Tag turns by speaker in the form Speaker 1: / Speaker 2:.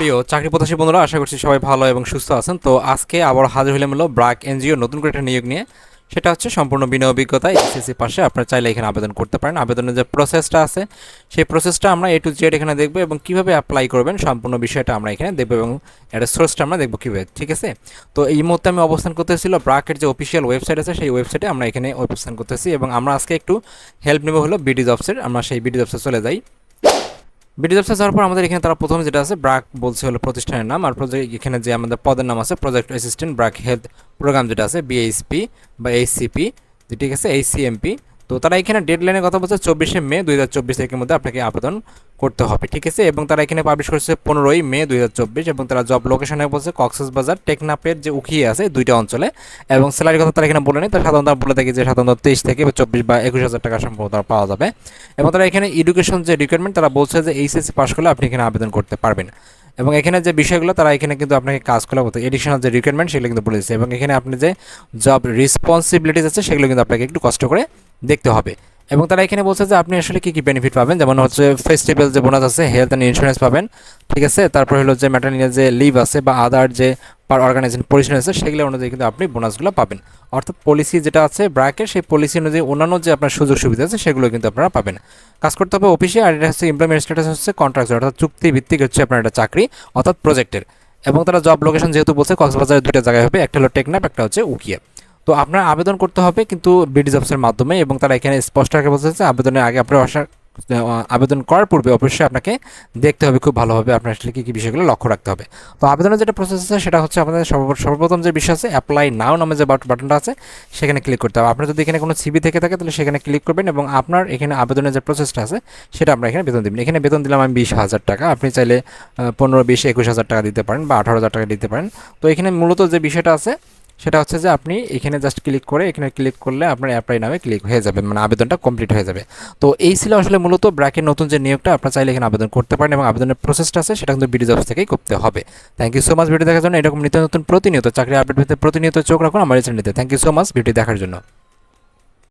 Speaker 1: প্রিয় চাকরি প্রত্যাশী বন্ধুরা, আশা করছি সবাই ভালো এবং সুস্থ আছেন। তো আজকে আবার হাজির হলাম হলো ব্রাক এনজিও নতুন করে একটা নিয়োগ নিয়ে। সেটা হচ্ছে সম্পূর্ণ বিনা অভিজ্ঞতা এসএসসি পাশে আপনারা চাইলে এখানে আবেদন করতে পারেন। আবেদনের যে প্রসেসটা আছে, সেই প্রসেসটা আমরা এ টু জেড এখানে দেখব এবং কীভাবে অ্যাপ্লাই করবেন সম্পূর্ণ বিষয়টা আমরা এখানে দেখব এবং এটা সোর্সটা আমরা দেখব কীভাবে, ঠিক আছে? তো এই মুহূর্তে আমি অবস্থান করতেছিল ব্রাকের যে অফিসিয়াল ওয়েবসাইট আছে, সেই ওয়েবসাইটে আমরা এখানে অবস্থান করতেছি এবং আমরা আজকে একটু হেল্প নেব হলো বিডি জবসের আমরা সেই বিডি জবসে চলে যাই। বিডি জবসে যাওয়ার পর আমাদের এখানে তারা প্রথমে যেটা আছে, ব্রাক বলছে হলো প্রতিষ্ঠানের নাম, আর প্রজেক্ট এখানে যে আমাদের পদের নাম আছে project assistant BRAC health programme যেটা আছে বিএইচপি বা এইচসিপি ঠিক আছে এইচসিএমপি তো তারা এখানে ডেডলাইনের কথা বলছে চব্বিশে মে দুই হাজার চব্বিশ তারিখের মধ্যে আপনাকে আবেদন করতে হবে, ঠিক আছে? এবং তারা এখানে পাবলিশ করেছে পনেরোই মে দুই হাজার চব্বিশ এবং তারা জব লোকেশনে বলছে কক্সেস বাজার টেকনাপের যে উখিয়ে আছে দুইটা অঞ্চলে এবং স্যালারির কথা তারা এখানে বলে নেই তারা সাধারণত বলে থাকে যে সাধারণত তেইশ থেকে চব্বিশ বা একুশ হাজার টাকা সম্ভবত পাওয়া যাবে। এবং তারা এখানে এডুকেশন যে রিকোয়ারমেন্ট তারা বলছে যে এইচএসসি পাস করলে আপনি এখানে আবেদন করতে পারবেন। এবং এখানে যে বিষয়গুলো, তারা এখানে কিন্তু আপনাকে কাজ করা মতো এডিশনাল যে রিকোয়ারমেন্ট সেগুলো কিন্তু বলে দিচ্ছে এবং এখানে আপনি যে জব রেসপন্সিবিলিটিস আছে, সেগুলো কিন্তু আপনাকে একটু কষ্ট করে দেখতে হবে। এবং তারা এখানে বলছে যে আপনি আসলে কী কী বেনিফিট পাবেন? যেমন হচ্ছে ফেস্টিভ্যাল যে বোনাস আছে হেলথ অ্যান্ড ইন্স্যুরেন্স পাবেন, ঠিক আছে? তারপর হলো যে ম্যাটারনিয়াল যে লিভ আছে বা আদার যে পার অর্গানাইজেশন পলিসি আছে, সেগুলো অনুযায়ী কিন্তু আপনি বোনাসগুলো পাবেন। অর্থাৎ পলিসি যেটা আছে ব্র্যাকের সেই পলিসি অনুযায়ী অন্যান্য যে আপনার সুযোগ সুবিধা আছে, সেগুলো কিন্তু আপনারা পাবেন। কাজ করতে হবে অফিসে আর এটা হচ্ছে এমপ্লয়মেন্ট স্ট্যাটাস হচ্ছে কন্ট্রাক্ট অর্থাৎ চুক্তি ভিত্তিক হচ্ছে আপনার একটা চাকরি, অর্থাৎ প্রজেক্টের এবং তারা জব লোকেশন যেহেতু বলছে, কক্সবাজারের দুইটা জায়গায় হবে, একটা হলো টেকনাপ একটা হচ্ছে উকিয়া। তো আপনার আবেদন করতে হবে কিন্তু বিডি জবসের মাধ্যমে এবং তারা এখানে স্পষ্ট আগে বলছে যে আবেদনের আগে আপনার আসার আবেদন করার পূর্বে অবশ্যই আপনাকে দেখতে হবে খুব ভালোভাবে আপনার আসলে কী কী বিষয়গুলো লক্ষ্য রাখতে হবে। তো আবেদনের যেটা প্রসেস আছে সেটা হচ্ছে আপনাদের সর্বপ্রথম যে বিষয় আছে অ্যাপ্লাই নাও নামে যে বাটনটা আছে, সেখানে ক্লিক করতে হবে। আপনার যদি এখানে কোনো সিবি থেকে থাকে, তাহলে সেখানে ক্লিক করবেন এবং আপনার এখানে আবেদনের যে প্রসেসটা আছে, সেটা আমরা এখানে বেতন দেবেন এখানে বেতন দিলাম আমি বিশ হাজার টাকা। আপনি চাইলে পনেরো, বিশ, একুশ হাজার টাকা দিতে পারেন বা আঠারো হাজার টাকা দিতে পারেন। তো এখানে মূলত যে বিষয়টা আছে সেটা হচ্ছে যে আপনি এখানে জাস্ট ক্লিক করে, এখানে ক্লিক করলে আপনার অ্যাপ্লাই নামে ক্লিক হয়ে যাবে মানে আবেদনটা কমপ্লিট হয়ে যাবে। তো এই ছিল আসলে মূলত ব্র্যাকের নতুন যে নিয়োগটা, আপনার চাইলে এখানে আবেদন করতে পারেন এবং আবেদনের প্রসেসটা আছে, সেটা কিন্তু বিডি জবস থেকেই করতে হবে। Thank you so much video দেখার জন্য, এরকম নিত্য নতুন প্রতিনিয়ত চাকরি আপডেট পেতে প্রতিনিয়ত চোখ রাখুন আমার চ্যানেলটিতে thank you so much video দেখার জন্য।